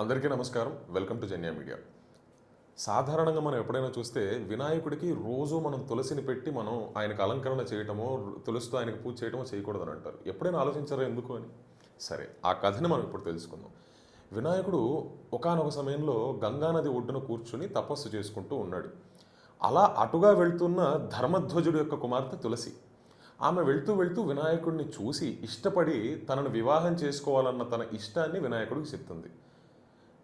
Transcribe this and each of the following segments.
అందరికీ నమస్కారం. Welcome to Janya media. సాధారణంగా మనం ఎప్పుడైనా చూస్తే వినాయకుడికి రోజు మనం తులసిని పెట్టి మనం ఆయనకు అలంకరణ చేయటమో తులసితో ఆయనకు పూజ చేయటమో చేయకూడదని అంటారు. ఎప్పుడైనా ఆలోచించారా ఎందుకు అని? సరే ఆ కథని మనం ఇప్పుడు తెలుసుకుందాం. వినాయకుడు ఒకానొక సమయంలో గంగానది ఒడ్డున కూర్చుని తపస్సు చేసుకుంటూ ఉన్నాడు. అలా అటుగా వెళ్తున్న ధర్మధ్వజుడు యొక్క కుమార్తె తులసి. ఆమె వెళ్తూ వెళ్తూ వినాయకుడిని చూసి ఇష్టపడి తనను వివాహం చేసుకోవాలన్న తన ఇష్టాన్ని వినాయకుడికి చెప్తుంది.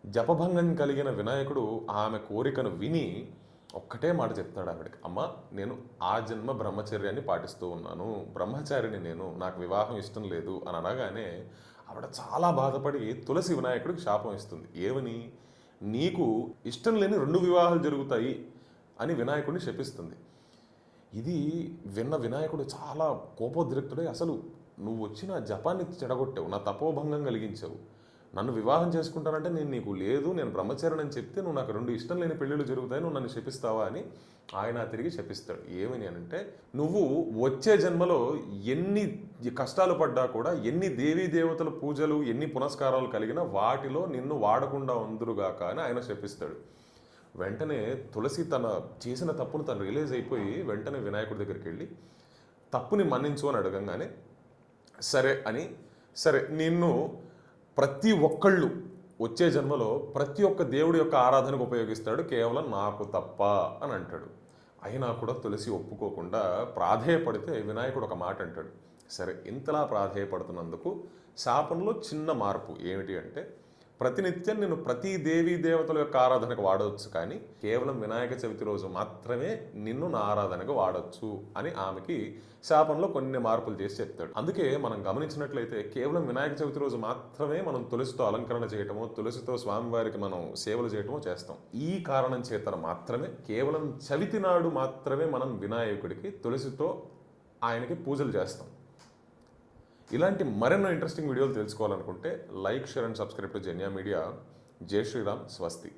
జపభంగం కలిగిన వినాయకుడు ఆమె కోరికను విని ఒక్కటే మాట చెప్తాడు ఆవిడకి అమ్మ నేను ఆ జన్మ బ్రహ్మచర్యాన్ని పాటిస్తూ ఉన్నాను. బ్రహ్మచారిని నేను నాకు వివాహం ఇష్టం లేదు అని అనగానే ఆవిడ చాలా బాధపడి తులసి వినాయకుడికి శాపం ఇస్తుంది. ఏమని? నీకు ఇష్టం లేని రెండు వివాహాలు జరుగుతాయి అని వినాయకుడిని శపిస్తుంది. ఇది విన్న వినాయకుడు చాలా కోపోద్రిక్తుడై అసలు నువ్వు వచ్చి నా జపాన్ని చెడగొట్టావు నా తపోభంగం కలిగించావు. నన్ను వివాహం చేసుకుంటానంటే నేను నీకు లేదు నేను బ్రహ్మచారిని అని చెప్తే నువ్వు నాకు రెండు ఇష్టం లేని పెళ్ళిళ్ళు జరుగుతాయి నువ్వు నన్ను శపిస్తావా అని ఆయన తిరిగి శపిస్తాడు. ఏమని అంటే నువ్వు వచ్చే జన్మలో ఎన్ని కష్టాలు పడ్డా కూడా ఎన్ని దేవీ దేవతల పూజలు ఎన్ని పునస్కారాలు కలిగినా వాటిలో నిన్ను వాడకుండా ఉందరుగాక అని ఆయన శపిస్తాడు. వెంటనే తులసి తన చేసిన తప్పును తను రియలైజ్ అయిపోయి వెంటనే వినాయకుడి దగ్గరికి వెళ్ళి తప్పుని మన్నించు అని అడగంగానే సరే అని సరే నిన్ను ప్రతి ఒక్కళ్ళు వచ్చే జన్మలో ప్రతి ఒక్క దేవుడి యొక్క ఆరాధనకు ఉపయోగిస్తాడు కేవలం నాకు తప్ప అని అంటాడు. అయినా కూడా తులసి ఒప్పుకోకుండా ప్రాధేయపడితే వినాయకుడు ఒక మాట అంటాడు. సరే ఇంతలా ప్రాధేయపడుతున్నందుకు శాపంలో చిన్న మార్పు ఏమిటి అంటే ప్రతినిత్యం నేను ప్రతి దేవీ దేవతల యొక్క ఆరాధనకు వాడవచ్చు కానీ కేవలం వినాయక చవితి రోజు మాత్రమే నిన్ను నా ఆరాధనకు వాడవచ్చు అని ఆమెకి శాపంలో కొన్ని మార్పులు చేసి చెప్తాడు. అందుకే మనం గమనించినట్లయితే కేవలం వినాయక చవితి రోజు మాత్రమే మనం తులసితో అలంకరణ చేయటమో తులసితో స్వామివారికి మనం సేవలు చేయటమో చేస్తాం. ఈ కారణం చేత మాత్రమే కేవలం చవితి నాడు మాత్రమే మనం వినాయకుడికి తులసితో ఆయనకి పూజలు చేస్తాం. ఇలాంటి మరెన్నో ఇంట్రెస్టింగ్ వీడియోలు తెలుసుకోవాలనుకుంటే like share and subscribe to Jenya media జై శ్రీరామ్ స్వస్తి.